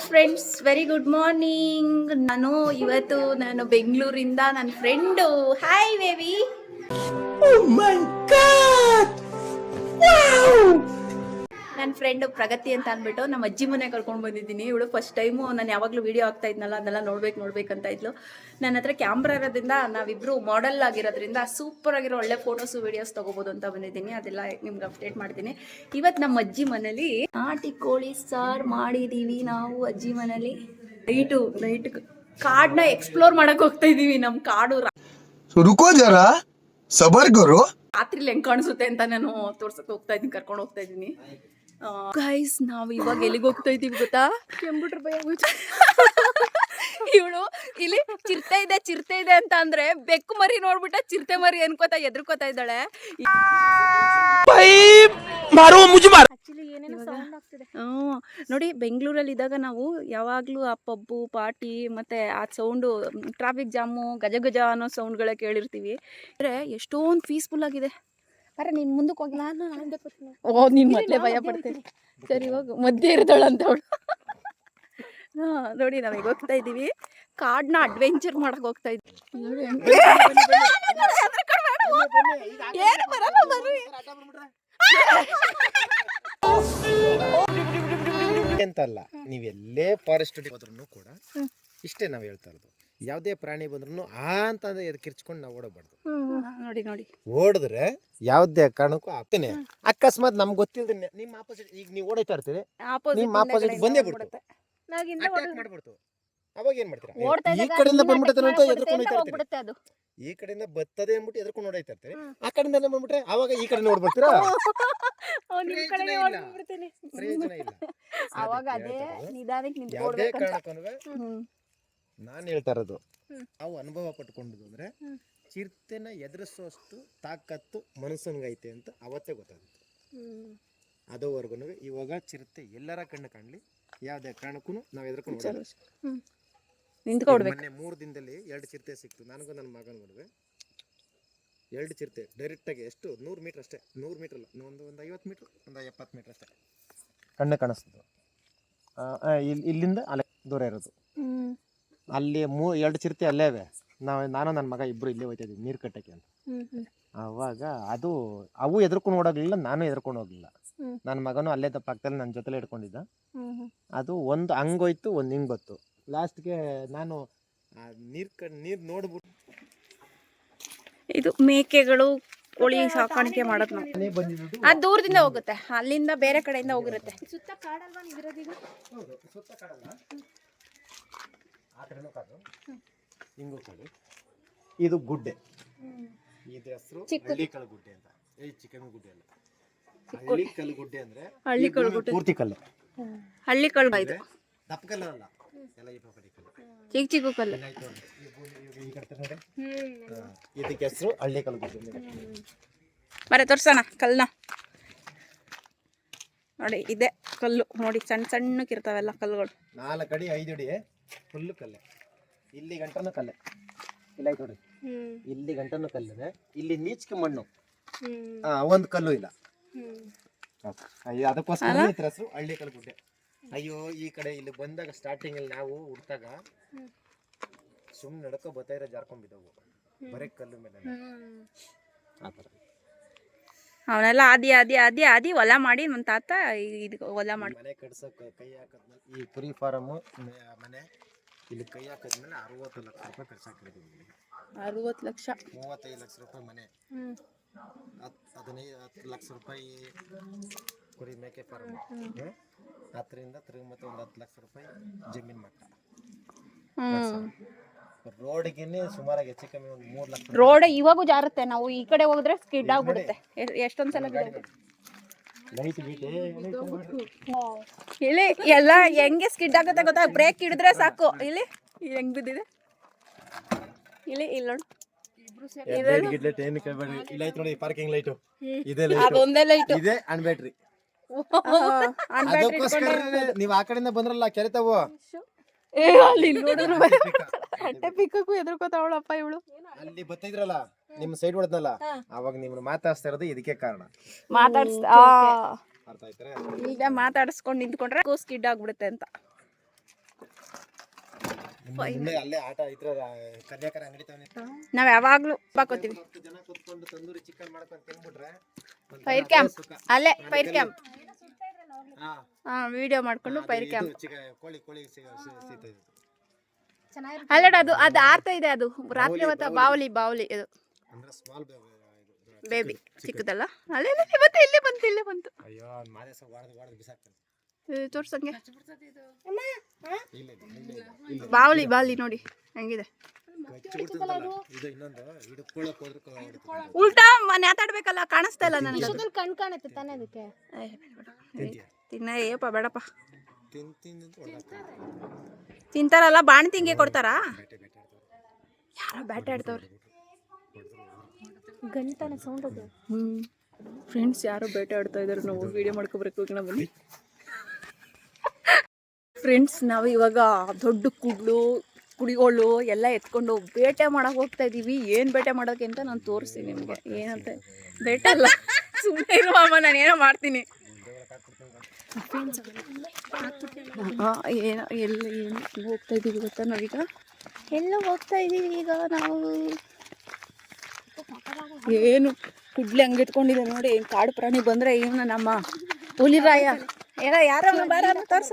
Friends very good morning ನಾನು ಇವತ್ತು ನಾನು ಬೆಂಗಳೂರಿಂದ ನನ್ನ ಫ್ರೆಂಡು ಹಾಯ್ ಬೇಬಿ ನನ್ನ ಫ್ರೆಂಡ್ ಪ್ರಗತಿ ಅಂತ ಅಂದ್ಬಿಟ್ಟು ನಮ್ಮ ಅಜ್ಜಿ ಮನೆ ಕರ್ಕೊಂಡು ಬಂದಿದ್ದೀನಿ. ಇವಳು ಫಸ್ಟ್ ಟೈಮು ನಾನು ಯಾವಾಗಲೂ ವೀಡಿಯೋ ಆಗ್ತಾ ಇದ್ನಲ್ಲ ಅದನ್ನೆಲ್ಲ ನೋಡ್ಬೇಕು ಅಂತ ಇದ್ಲು. ನನ್ನ ಹತ್ರ ಕ್ಯಾಮ್ರಾ ಇರೋದ್ರಿಂದ ನಾವಿಬ್ಬರು ಮಾಡೆಲ್ ಆಗಿರೋದ್ರಿಂದ ಸೂಪರ್ ಆಗಿರೋ ಒಳ್ಳೆ ಫೋಟೋಸು ವೀಡಿಯೋಸ್ ತೊಗೋಬೋದು ಅಂತ ಬಂದಿದ್ದೀನಿ. ಅದೆಲ್ಲ ನಿಮ್ಗೆ ಅಪ್ಡೇಟ್ ಮಾಡ್ತೀನಿ. ಇವತ್ತು ನಮ್ಮ ಅಜ್ಜಿ ಮನೇಲಿ ನಾಟಿ ಕೋಳಿ ಸಾರ್ ಮಾಡಿದೀವಿ ನಾವು ಅಜ್ಜಿ ಮನೇಲಿ. ನೈಟು ನೈಟ್ ಕಾಡ್ನ ಎಕ್ಸ್ಪ್ಲೋರ್ ಮಾಡಕ್ ಹೋಗ್ತಾ ಇದೀವಿ ನಮ್ ಕಾಡು ರುಕೋ ಸಬರ್ಗರು. ರಾತ್ರಿ ಹೆಂಗ್ ಕಾಣಿಸುತ್ತೆ ಅಂತ ನಾನು ತೋರ್ಸಕ್ ಹೋಗ್ತಾ ಇದೀನಿ ಕರ್ಕೊಂಡು ಹೋಗ್ತಾ ಇದೀನಿ ಗೈಸ್ ನಾವು ಇವಾಗ ಎಲ್ಲಿಗೆ ಹೋಗ್ತಾ ಇದೀವಿ ಗೊತ್ತಾ? ಕೆಂಬಿಟ್ರ ಭಯ ಇವಳು ಇಲ್ಲಿ ಚಿರತೆ ಇದೆ ಚಿರತೆ ಇದೆ ಅಂತ ಅಂದ್ರೆ ಬೆಕ್ಕು ಮರಿ ನೋಡ್ಬಿಟ್ಟ ಚಿರತೆ ಮರಿ ಅನ್ಕೋತಾ ಎದ್ರಕೋತ ಇದ್ದಾಳೆ. ಹ್ಮ್ ನೋಡಿ ಬೆಂಗಳೂರಲ್ಲಿ ಇದ್ದಾಗ ನಾವು ಯಾವಾಗ್ಲೂ ಆ ಪಬ್ಬು ಪಾರ್ಟಿ ಮತ್ತೆ ಆ ಸೌಂಡು ಟ್ರಾಫಿಕ್ ಜಾಮು ಗಜ ಗಜ ಅನ್ನೋ ಸೌಂಡ್ಗಳೇ ಕೇಳಿರ್ತೀವಿ. ಅಂದ್ರೆ ಎಷ್ಟೊಂದು ಪೀಸ್ಫುಲ್ ಆಗಿದೆ. ಅರೆ ನೀನ್ ಮುಂದಕ್ಕೆ ಹೋಗಿ. ನಾನು ಓ ನೀನ್ ಮೊದ್ಲೇ ಭಯ ಪಡ್ತೀನಿ. ಸರಿ ಹೋಗು. ಮಧ್ಯೆ ಇರ್ತಾಳಂತ ಅವಳು. ಹಾ ನೋಡಿ ನಾವು ಈಗ ಹೋಗ್ತಾ ಇದೀವಿ ಕಾಡ್ನ ಅಡ್ವೆಂಚರ್ ಮಾಡಕ್ ಹೋಗ್ತಾ ಇದ್ವಿ ಏನು ಬರಲ್ಲ ಬರ್ರಿ. ಅಂತಲ್ಲ ನೀವು ಎಲ್ಲೇ ಫಾರೆಸ್ಟ್ ಹೋದ್ರೂ ಕೂಡ ಇಷ್ಟೇ ನಾವು ಹೇಳ್ತಾ ಇರೋದು. ಯಾವುದೇ ಪ್ರಾಣಿ ಬಂದ್ರು ಆ ಅಂತ ಎದ್ ಕಿರ್ಚ್ಕೊಂಡು ನಾವು ಓಡಬಾರ್ದು ನೋಡಿ ನೋಡಿ. ಓಡಿದ್ರೆ ಯಾವುದೇ ಕಾರಣಕ್ಕೂ ಆಗ್ತೇನೆ. ಅಕಸ್ಮಾತ್ ನಮ್ಗೆ ಗೊತ್ತಿಲ್ಲದೆ ನಿಮ್ಮ ಆಪೋಸಿಟ್ ಈಗ ನೀವು ಓಡೈತಾ ಇರ್ತೀರಿ ನಿಮ್ಮ ಆಪೋಸಿಟ್ ಬಂದೇ ಬಿಡ್ತು. ಅಟ್ಯಾಕ್ ಮಾಡ್ಬಿಡ್ತು. ಅವಾಗ ಏನ್ ಮಾಡ್ತೀರಾ? ಈ ಕಡೆಯಿಂದ ಬಂದ್ಬಿಟ್ಟೆ ಅಂತ ಎದ್ರಕೊಂಡು ಹೋಗ್ತಾ ಇರ್ತೀರಿ ಅದು. ಈ ಕಡೆಯಿಂದ ಬರ್ತದೆ ಅಂದ್ಬಿಟ್ಟು ಎದ್ರಕೊಂಡು ಓಡೈತಾ ಇರ್ತೀರಿ. ಆ ಕಡೆಯಿಂದ ಬಂದ್ಬಿಟ್ರೆ ಅವಾಗ ಈ ಕಡೆ ನೋಡ್ಬಿಡ್ತೀರಾ ಅವಾಗ ಅದೇ ನಿಧಾನಕ್ಕೆ ಹ್ಮ್. ನಾನು ಹೇಳ್ತಾ ಇರೋದು. ನಾವು ಅನುಭವ ಪಟ್ಕೊಂಡದ್ದು ಅಂದ್ರೆ ಚಿರ್ತೆನ ಎದುರಿಸೋಷ್ಟು ತಾಕತ್ತು ಮನುಷ್ಯನಿಗೈತೆ ಅಂತ ಅವತ್ತೇ ಗೊತ್ತಾಗುತ್ತೆ. ಅದುವರೆಗೂ ಇವಾಗ ಚಿರತೆ ಎಲ್ಲರ ಕಣ್ಣು ಕಾಣಲಿ ಯಾವುದೇ ಕಾರಣಕ್ಕೂ ನಾವು ಎದುರ್ಕೊಂಡು. ನಿಂತ್ಕೊಡ್ಬೇಕು ಮೊನ್ನೆ ಮೂರು ದಿನದಲ್ಲಿ ಎರಡು ಚಿರತೆ ಸಿಕ್ತು. ನನಗೂ ನನ್ನ ಮಗನ ನಡುವೆ ಎರಡು ಚಿರತೆ ಡೈರೆಕ್ಟಾಗಿ ಎಷ್ಟು? ನೂರು ಮೀಟ್ರ್ ಅಷ್ಟೇ. ನೂರು ಮೀಟ್ರ್ ಅಲ್ಲ ಒಂದು ಒಂದು ಐವತ್ತು ಮೀಟ್ರ್ ಒಂದು ಎಪ್ಪತ್ತು ಮೀಟ್ರ್ ಅಷ್ಟೇ. ಕಣ್ಣು ಕಾಣಿಸ್ತದೆ ಇಲ್ಲಿಂದ ಅಲೆ ದೂರ ಇರೋದು. ಅಲ್ಲಿ ಮೂ ಎರಡು ಚಿರತೆ ಅಲ್ಲೇ ಇವೆ. ನಾವು ನಾನು ನನ್ನ ಮಗ ಇಬ್ಬರು ಇಲ್ಲೇ ಹೋಯ್ತಾ ಇದ್ದೀವಿ ನೀರು ಕಟ್ಟಕ್ಕೆ ಅಂತ. ಅವಾಗ ಅದು ಅವು ಎದ್ರುಕೊಂಡು ಓಡೋಗ್ಲಿಲ್ಲ ನಾನು ಎದ್ರುಕೊಂಡು ಹೋಗ್ಲಿಲ್ಲ. ನನ್ನ ಮಗನು ಅಲ್ಲೇ ಪಕ್ಕದಲ್ಲಿ ನನ್ನ ಜೊತೆಲೆ ಇಟ್ಕೊಂಡಿದ್ದ. ಅದು ಒಂದು ಹಂಗೋಯ್ತು ಒಂದು ಹಿಂಗೆ ಬತ್ತು ಲಾಸ್ಟ್ಗೆ ನಾನು ನೀರು ಕ ನೀರು ನೋಡ್ಬಿಟ್ಟು ಇದು ಮೇಕೆಗಳು ಕೋಳಿ ಸಾಕಾಣಿಕೆ ಮಾಡೋದು ನಾವು ಅದು ದೂರದಿಂದ ಹೋಗುತ್ತೆ ಅಲ್ಲಿಂದ ಬೇರೆ ಕಡೆಯಿಂದ ಹೋಗಿರುತ್ತೆ. ಹೌದು ಸುತ್ತ ಕಾಡಲ್ಲ. ಆ ಕಡೆನೂ ಕಾಡು ಹಿಂಗೂ ಕಾಡು ಇದು ಗುಡ್ಡೆ. ಇದು ಹೆಸರು ಹಳ್ಳಿಕಲ್ ಗುಡ್ಡೆ ಅಂತ. ಏ ಚಿಕನ್ ಗುಡ್ಡೆ ಅಲ್ಲ. ಹಳ್ಳಿಕಲ್ ಗುಡ್ಡೆ ಅಂದ್ರೆ ಹಳ್ಳಿಕಲ್ ಈ ಭೂಮಿ ಪೂರ್ತಿ ಕಲ್ಲು. ಹಳ್ಳಿ ಕಳ್ಳ ಇದು. ದಪ್ಪ ಕಲ್ಲು ಅಲ್ಲ. ಎಲ್ಲ ಈ ಪಕಡಿ ಕಲ್ಲು. ಚಿಕ್ಕ ಚಿಕ್ಕ ಕಲ್ಲು. ಏನಾಯ್ತು ನೋಡಿ, ಈ ಭೂಮಿ ಇವಾಗ ಕಡೆ ನೋಡಿ ಇದಕ್ಕೆ ಹೆಸರು ಗುಡ್ಡೆ ನೋಡಿ. ಬರ ತೋರ್ಸೋಣ ಕಲ್ಲನ್ನ ನೋಡಿ ಇದೆ ಕಲ್ಲು. ನೋಡಿ ಸಣ್ಣ ಸಣ್ಣಕ್ಕಿರ್ತಾವೆಲ್ಲ ಕಲ್ಲುಗಳು. ನಾಲ್ಕು ಅಡಿ ಐದು ಅಡಿ ಫುಲ್ಲು ಕಲ್ಲೆ. ಇಲ್ಲಿ ಗಂಟನು ಕಲ್ಲೆ. ಇಲ್ಲ ಆಯ್ತು ನೋಡಿ ಇಲ್ಲಿ ಗಂಟನು ಕಲ್ಲೆ ಇಲ್ಲಿ ನೀಚಿಕೆ ಮಣ್ಣು. ಆ, ಒಂದು ಕಲ್ಲು ಇಲ್ಲ. ಅಯ್ಯೋ ಅದಕ್ಕೋಸ್ಕರ ಹೆಸರು ಹಳ್ಳಿ ಕಲ್ಲು ಗುಡ್ಡೆ. ಅಯ್ಯೋ ಈ ಕಡೆ ಇಲ್ಲಿ ಬಂದಾಗ ಸ್ಟಾರ್ಟಿಂಗ್ ಅಲ್ಲಿ ನಾವು ಹುಡ್ತಾಗ ಸುಮ್ಮನೆ ನಡ್ಕೊ ಬರ್ತಾ ಇರೋ ಜಾರ್ಕೊಂಡ್ ಬಿದ್ದವು ಬರೀ ಕಲ್ಲು ಮೇಲೆ. ಆ ಥರ. ಅವನೆಲ್ಲ ಆದಿ ಆದಿ ಆದಿ ಆದಿ ಹೊಲ ಮಾಡಿ ನನ್ನ ತಾತ ಇದು ಹೊಲ ಮಾಡಿ ಮನೆ ಕಟ್ಸಕ್ಕೆ ಕೈ ಹಾಕದ್ಮೇಲೆ ಈ ಕುರಿ ಫಾರಮ್ಮು ಮನೆ ಇಲ್ಲಿ ಕೈ ಹಾಕಿದ್ಮೇಲೆ ಅರವತ್ತು ಲಕ್ಷ ರೂಪಾಯಿ ಖರ್ಚಾಕಿದ್ದೀವಿ ಅರವತ್ತು ಲಕ್ಷ. ಮೂವತ್ತೈದು ಲಕ್ಷ ರೂಪಾಯಿ ಮನೆ. ಹತ್ತು ಹದಿನೈದು ಹತ್ತು ಲಕ್ಷ ರೂಪಾಯಿ ಕುರಿ ಮೇಕೆ ಫಾರಮ್ ಹತ್ತರಿಂದ ತಿರುಗಿ ಮತ್ತೆ ಒಂದು ಹತ್ತು ಲಕ್ಷ ರೂಪಾಯಿ ಜಮೀನು ಮಟ್ಟ. ಸುಮಾರಾಗಿ ಹೆಚ್ಚು ಕಮ್ಮಿ ಒಂದು ಮೂರು ಲಕ್ಷ ರೋಡ್ ಇವಾಗೂ ಜಾರುತ್ತೆ. ನಾವು ಈ ಕಡೆ ಹೋದ್ರೆ ಸ್ಕಿಡ್ ಆಗ್ಬಿಡುತ್ತೆ. ಎ- ಎಷ್ಟೊಂದ್ ಸಲ ಬಿದ್ದೋಗುತ್ತೆ. ಲೈಟ್ ಗೀಟ್ ಇಲ್ಲಿ ಎಲ್ಲ ಹೆಂಗೆ ಸ್ಕಿಡ್ ಆಗುತ್ತೆ ಗೊತ್ತಾ? ಬ್ರೇಕ್ ಹಿಡಿದ್ರೆ ಸಾಕು. ಇಲ್ಲಿ ಹೆಂಗ್ ಬಿದ್ದಿದೆ? ಇಲ್ಲಿ ಇಲ್ಲಿ ನೋಡು. ಲೈಟ್ ಗಿಟ್ ಏನು ಕೇಳಬೇಡಿ ಇಲ್ಲ ಐತೆ ನೋಡಿ ಪಾರ್ಕಿಂಗ್ ಲೈಟು ಇದೇ ಲೈಟ್ ಅದೊಂದೇ ಲೈಟ್ ಇದೆ ಅನ್ ಬ್ಯಾಟ್ರಿ ಅದಕ್ಕೋಸ್ಕರ ನೀವು ಆ ಕಡೆಯಿಂದ ಬಂದ್ರಲ್ಲ ಕೆರೆತಾವು ಅಲ್ಲಿ ನೋಡಿದ್ರು. ಹೊಟ್ಟೆ ಪಿಕ್ಕಕ್ಕೂ ಎದುರ್ಕೋತಾವಳಪ್ಪ ಇವಳು. ಅಲ್ಲಿ ಬತ್ತಿದ್ರಲ್ಲ ನಿಮ್ ಸೈಡ್ ಹೊಡೆದ್ನಲ್ಲ ಅವಾಗ ನಿಮ್ನ ಮಾತಾಡ್ಸ್ತಾ ಇರೋದು ಇದಕ್ಕೆ ಕಾರಣ. ಮಾತಾಡ್ಸ್ ಅರ್ಥ ಆಯ್ತಾರೆ ಈಗ ಮಾತಾಡಿಸ್ಕೊಂಡು ನಿಂತ್ಕೊಂಡ್ರೆ ಸ್ಕಿಡ್ ಆಗ್ಬಿಡುತ್ತೆ ಅಂತ. ಇನ್ನು ಅಲ್ಲೇ ಆಟ ಐತ್ರ ಕನ್ಯಾಕರ ಅಂಗಡಿ ನಾವ್ ಯಾವಾಗ್ಲೂ ಹತ್ತು ಜನ ಕುತ್ಕೊಂಡು ತಂದೂರಿ ಚಿಕನ್ ಮಾಡ್ಕೊಂಡು ತಿನ್ಬಿಟ್ರೆ ಫೈರ್ ಕ್ಯಾಂಪ್ ಅಲ್ಲೇ ಫೈರ್ ಕ್ಯಾಂಪ್ ಹಾ, ವಿಡಿಯೋ ಮಾಡ್ಕೊಂಡು ಫೈರ್ ಕ್ಯಾಂಪ್ ಕೋಳಿ ಕೋಳಿ ಸಿಗ- ಸಿ- ಸೀತ ಇದು. ಅಲ್ಲಡ ಅದು ಅದು ಆರ್ತಾ ಇದೆ ಅದು. ರಾತ್ರಿ ಹೊತ್ತ ಬಾವಲಿ. ಬಾವಲಿ ಇದು. ಅಂದ್ರೆ ಸ್ಮಾಲ್ ಬೇಬಿ ಚಿಕ್ಕದಲ್ಲ? ಅಲ್ಲೇ ಇವತ್ತು ಬಂತು ಇಲ್ಲೇ ಬಂತು. ಇಲ್ಲೇ ಬಂತು ತೋರ್ಸಂಗೆ ಬಾವಲಿ ಬಾವಲಿ ನೋಡಿ ಹೆಂಗಿದೆ. ಉಲ್ಟಾ ಮಾತಾಡ್ಬೇಕಲ್ಲ ಕಾಣಿಸ್ತಾ ಇಲ್ಲ ನನಗೆ. ಕಣ್ ಕಾಣುತ್ತೆ ತಾನೇ ಅದಕ್ಕೆ? ತಿನ್ನ ಏಪ ಬೇಡಪ್ಪ. ತಿಂತಾರಲ್ಲ ಬಾಣತಿಂಗೆ ಕೊಡ್ತಾರಾ ಕೊಡ್ತಾರ? ಬೇಟೆ ಆಡ್ತಾವೆ. ಯಾರೋ ಬ್ಯಾಟೆ ಆಡ್ತವ್ರಿ. ಗಂಟನ ಸೌಂಡ್ ಅದು. ಹ್ಮ್. ಫ್ರೆಂಡ್ಸ್ ಯಾರೋ ಬೇಟೆ ಆಡ್ತಾ ಇದಾರೆ ನಾವು ವಿಡಿಯೋ ಮಾಡ್ಕೋಬೇಕು ಈಗ ಬನ್ನಿ. ಫ್ರೆಂಡ್ಸ್ ನಾವು ಇವಾಗ ದೊಡ್ಡ ಕುಡ್ಲು ಕುಡಿಗಳು ಎಲ್ಲ ಎತ್ಕೊಂಡು ಬೇಟೆ ಮಾಡಕ್ ಹೋಗ್ತಾ ಇದೀವಿ. ಏನ್ ಬೇಟೆ ಮಾಡೋಕೆ ಅಂತ ನಾನು ತೋರಿಸ್ತೀನಿ ನಿಮಗೆ. ಏನಂತ? ಬೇಟೆ ಅಲ್ಲ. ಸುಮ್ಮನೆ ಇರುವಮ್ಮ ನಾನು ಏನೋ ಮಾಡ್ತೀನಿ. ಹಾ, ಏನೋ ಎಲ್ಲ ಏನು ಹೋಗ್ತಾ ಇದ್ದೀವಿ ಗೊತ್ತಾ ನಾವೀಗ? ಎಲ್ಲ ಹೋಗ್ತಾ ಇದ್ದೀವಿ ಈಗ ನಾವು. ಏನು ಕುಡ್ಲಿ ಹಂಗೆ ಇಟ್ಕೊಂಡಿದೆ ನೋಡಿ ಕಾಡು ಪ್ರಾಣಿ ಬಂದ್ರೆ ಇವನ ನಮ್ಮ ಹುಲಿರಾಯ. ಏನ ಯಾರ ಬಾರ ತೋರ್ಸ.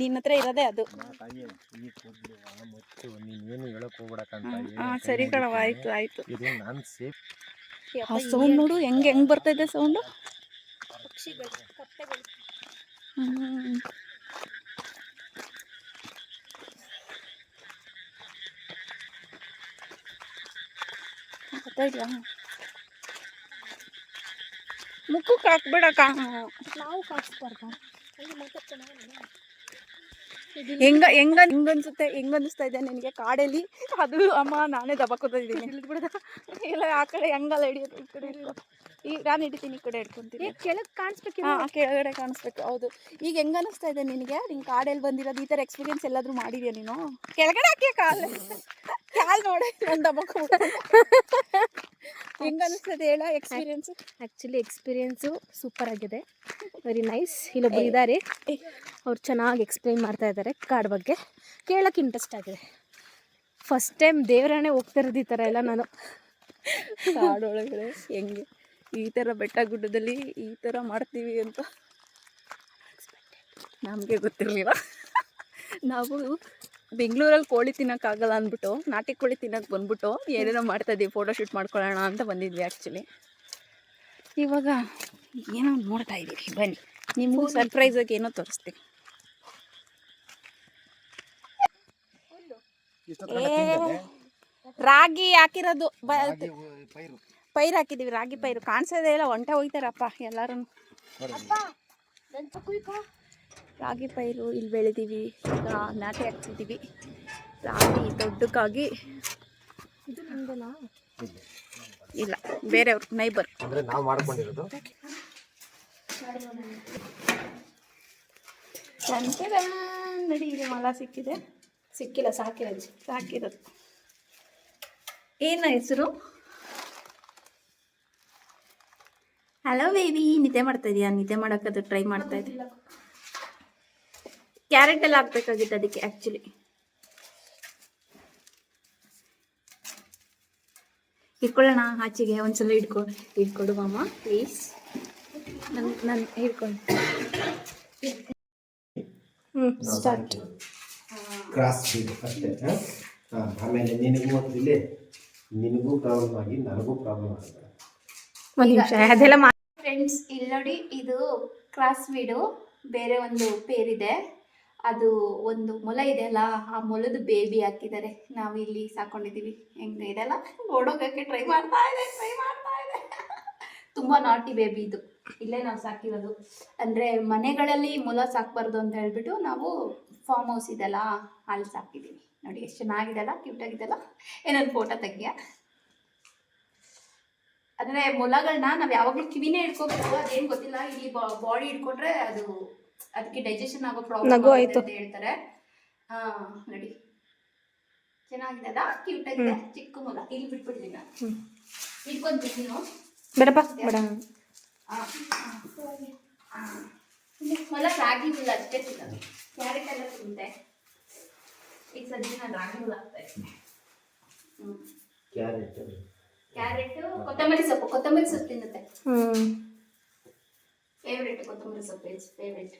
ನಿನ್ನ ಹತ್ರ ಇರೋದೇ ಅದು. ಹಾಂ ಸರಿ ಕಣವ್ ಆಯ್ತು ಆಯ್ತು. ಆ ಸೌಂಡ್ ನೋಡು ಹೆಂಗ್ ಹೆಂಗ್ ಬರ್ತಾ ಇದೆ ಸೌಂಡ್ ಮುಖಕ್ಕೆ ಹಾಕ್ಬೇಡ ಕಾ ನಾವು ಕಾಣಿಸ್ಬಾರ್ದ ಹೆಂಗ ಹೆಂಗ ಹೆಂಗ ಅನ್ಸುತ್ತೆ ಹೆಂಗ ಅನಿಸ್ತಾ ಇದೆ ನಿನಗೆ ಕಾಡಲ್ಲಿ? ಅದು ಅಮ್ಮ ನಾನೇ ದಬಾಕೋತಾ ಇದ್ದೀನಿ. ಇಲ್ಲ, ಆ ಕಡೆ ಹೆಂಗಲ್ಲ ಹಿಡಿಯೋದು, ಈ ಕಡೆ ಈಗ ನಾನು ಹಿಡಿತೀನಿ ಈ ಕಡೆ ಹಿಡ್ಕೊಂತೀನಿ. ಕೆಳಗೆ ಕಾಣಿಸ್ಬೇಕು ಹಾ ಕೆಳಗಡೆ ಕಾಣಿಸ್ಬೇಕು ಹೌದು. ಈಗ ಹೆಂಗ ಅನಿಸ್ತಾ ಇದೆ ನಿನಗೆ? ನಿನ್ ಕಾಡಲ್ಲಿ ಬಂದಿರೋದು ಈ ತರ ಎಕ್ಸ್ಪೀರಿಯನ್ಸ್ ಎಲ್ಲಾದ್ರೂ ಮಾಡಿದ್ಯಾ ನೀನು? ಕೆಳಗಡೆ ಹಾಕಿ ಕಾಲು? ಕಾಲ್ ನೋಡಿ ಒಂದು ದಬಾಕೋ ಹೆಂಗ ಅನಿಸ್ತದೆ ಹೇಳ ಎಕ್ಸ್ಪೀರಿಯನ್ಸ್ ಆಕ್ಚುಲಿ ಎಕ್ಸ್ಪೀರಿಯನ್ಸು ಸೂಪರ್ ಆಗಿದೆ. ವೆರಿ ನೈಸ್ ಇಲ್ಲೊಬ್ಬರು ಇದ್ದಾರೆ ಅವ್ರು ಚೆನ್ನಾಗಿ ಎಕ್ಸ್ಪ್ಲೈನ್ ಮಾಡ್ತಾ ಇದ್ದಾರೆ ಕಾಡ್ ಬಗ್ಗೆ. ಕೇಳಕ್ಕೆ ಇಂಟ್ರೆಸ್ಟ್ ಆಗಿದೆ. ಫಸ್ಟ್ ಟೈಮ್ ದೇವರನ್ನೇ ಹೋಗ್ತಾ ಇರೋದು ಈ ಥರ ಎಲ್ಲ ನಾನು. ಕಾಡೊಳಗಡೆ ಹೆಂಗೆ? ಈ ಥರ ಬೆಟ್ಟ ಗುಡ್ಡದಲ್ಲಿ ಈ ಥರ ಮಾಡ್ತೀವಿ ಅಂತ ನಮಗೆ ಗೊತ್ತಿರಲಿಲ್ಲ. ನಾವು ಬೆಂಗಳೂರಲ್ಲಿ ಕೋಳಿ ತಿನ್ನೋಕ್ಕಾಗಲ್ಲ ಅಂದ್ಬಿಟ್ಟು ನಾಟಿ ಕೋಳಿ ತಿನ್ನೋಕೆ ಬಂದ್ಬಿಟ್ಟು ಏನೇನೋ ಮಾಡ್ತಾಯಿದ್ದೀವಿ ಫೋಟೋಶೂಟ್ ಫೋಟೋ ಶೂಟ್ ಮಾಡ್ಕೊಳ್ಳೋಣ ಅಂತ ಬಂದಿದ್ವಿ ಆ್ಯಕ್ಚುಲಿ ಇವಾಗ ಏನೋ ನೋಡ್ತಾ ಇದ್ದೀವಿ ಬನ್ನಿ. ನಿಮಗೂ ಸರ್ಪ್ರೈಸಾಗಿ ಏನೋ ತೋರಿಸ್ತೀನಿ. ತಿಂದೆ? ರಾಗಿ ಹಾಕಿರೋದು ಬ ಪೈರು ಹಾಕಿದೀವಿ ಹಾಕಿದ್ದೀವಿ ರಾಗಿ ಪೈರು. ಕಾಣಿಸೋದೇ ಇಲ್ಲ ಒಂಟೆ ಹೋಗ್ತಾರಪ್ಪ ಎಲ್ಲರೂ ರಾಗಿ ಪೈರು ಇಲ್ಲಿ ಬೆಳೆದೀವಿ ನಾಟಿ ಹಾಕ್ತಿದ್ದೀವಿ ರಾಗಿ ದೊಡ್ಡಕ್ಕಾಗಿ. ಇಲ್ಲ. ಬೇರೆಯವ್ರು ನೈಬರ್. ಅಂದ್ರೆ ನಾವು ಮಾಡ್ಕೊಂಡಿರೋದು. ನಡಿ ಇದೆ ಮಲ ಸಿಕ್ಕಿದೆ. ಸಿಕ್ಕಿಲ್ಲ ಸಾಕಿರೋದು. ಸಾಕಿರೋದು. ಏನ ಹೆಸರು? ಹಲೋ ಬೇಬಿ ನಿದ್ದೆ ಮಾಡ್ತಾ ಇದೀಯಾ? ನಿದ್ದೆ ಮಾಡೋಕ್ಕದು ಟ್ರೈ ಮಾಡ್ತಾ ಇದ್ದೆ. ಕ್ಯಾರೆಟ್ ಎಲ್ಲ ಹಾಕ್ಬೇಕಾಗಿತ್ತು ಅದಕ್ಕೆ ಆ್ಯಕ್ಚುಲಿ ಇಟ್ಕೊಳ್ಳೋಣ ಆಚೆಗೆ ಒಂದ್ಸಲ ಹಿಡ್ಕೊ ಇಟ್ಕೊಡು ಮಾಮ ಪ್ಲೀಸ್ ನನ್ ನಾನು ಹಿಡ್ಕೊಂಡು. ಹ್ಞೂ ಸ್ಟಾರ್ಟ್ ಕ್ರಾಸ್ ಬೀಡು ಅಷ್ಟೇ ಆಮೇಲೆ ನಿನಗೂ ಒಂದು ಇಲ್ಲಿ ನಿನಗೂ ಪ್ರಾಬ್ಲಮ್ ಆಗಿ ನನಗೂ ಪ್ರಾಬ್ಲಮ್ ಆಗುತ್ತೆ. ಒಂದು ನಿಮಿಷ ಅದೆಲ್ಲ ಮಾ ಫ್ರೆಂಡ್ಸ್, ಇಲ್ಲಿ ನೋಡಿ ಇದು ಕ್ರಾಸ್ ವೀಡು. ಬೇರೆ ಒಂದು ಪೇರಿದೆ. ಅದು ಒಂದು ಮೊಲ ಇದೆಯಲ್ಲ, ಆ ಮೊಲದ ಬೇಬಿ ಹಾಕಿದ್ದಾರೆ. ನಾವು ಇಲ್ಲಿ ಸಾಕೊಂಡಿದ್ದೀವಿ. ಹೆಂಗೆ ಇದೆಲ್ಲ? ಓಡೋಗೋಕ್ಕೆ ಟ್ರೈ ಮಾಡ್ತಾ ಇದೆ, ಟ್ರೈ ಮಾಡ್ತಾ ಇದೆ. ತುಂಬ ನಾಟಿ ಬೇಬಿ ಇದು. ಇಲ್ಲೇ ನಾವು ಸಾಕಿರೋದು. ಅಂದರೆ ಮನೆಗಳಲ್ಲಿ ಮೊಲ ಸಾಕಬಾರ್ದು ಅಂತ ಹೇಳ್ಬಿಟ್ಟು ನಾವು ಫಾರ್ಮ್ ಹೌಸ್ ಇದೆಲ್ಲ, ಅಲ್ಲಿ ಸಾಕಿದ್ದೀವಿ. ನೋಡಿ, ಎಷ್ಟು ಚೆನ್ನಾಗಿದೆಲ್ಲ ಕ್ಯೂಟ್ ಆಗಿದೆಲ್ಲ. ಏನೊಂದು ಫೋಟೋ ತೆಗಿಯ ಅಂದ್ರೆ ಮೊಲಗಳನ್ನ ನಾವ್ ಯಾವಾಗ್ಲೂ ಕಿವಿನೇ ಇಟ್ಕೋಬೇಕು ಅದೇನ್ ಗೊತ್ತಿಲ್ಲ ಇಲ್ಲಿ ಬಾಡಿ ಇಟ್ಕೊಂಡ್ರೆ ಅದು ಅದಕ್ಕೆ ಡೈಜೆಷನ್ ಆಗೋ ಪ್ರಾಬ್ಲಮ್ ಆಯ್ತು. ಅಂತ ಹೇಳ್ತಾರೆ. ಹಾ ನೋಡಿ. ಚೆನ್ನಾಗಿದೆ ಅಲ್ಲ? ಕ್ಯೂಟ್ ಆಗಿದೆ. ಚಿಕ್ಕ ಮೊಲ. ಇಲ್ಲಿ ಬಿಟ್ಬಿಡ್ಲಿ ನಾನು. ನೀನು. ಬೇಡಪ್ಪ ಬೇಡ. ಮೊಲ ರಾಗಿ ಇಲ್ಲ ಅಷ್ಟೇ ತಿನ್ನೋದು. ಕ್ಯಾರೆಟ್ ಎಲ್ಲ ತಿಂತೆ. ಈಗ ಸದ್ಯ ನಾನು ರಾಗಿ ಹುಲ್ ಆಗ್ತಾ ಇದ್ದೀನಿ. ಹ್ಮ್. ಕ್ಯಾರೆಟ್ ಕ್ಯಾರೆಟ್ ಕೊತ್ತಂಬರಿ ಸೊಪ್ಪು. ಕೊತ್ತಂಬರಿ ಸೊಪ್ಪು ತಿನ್ನುತ್ತೆ. ಫೇವ್ರೇಟ್ ಕೊತ್ತಂಬರಿ ಸೊಪ್ಪು ಇಟ್ಸ್ ಫೇವ್ರೇಟ್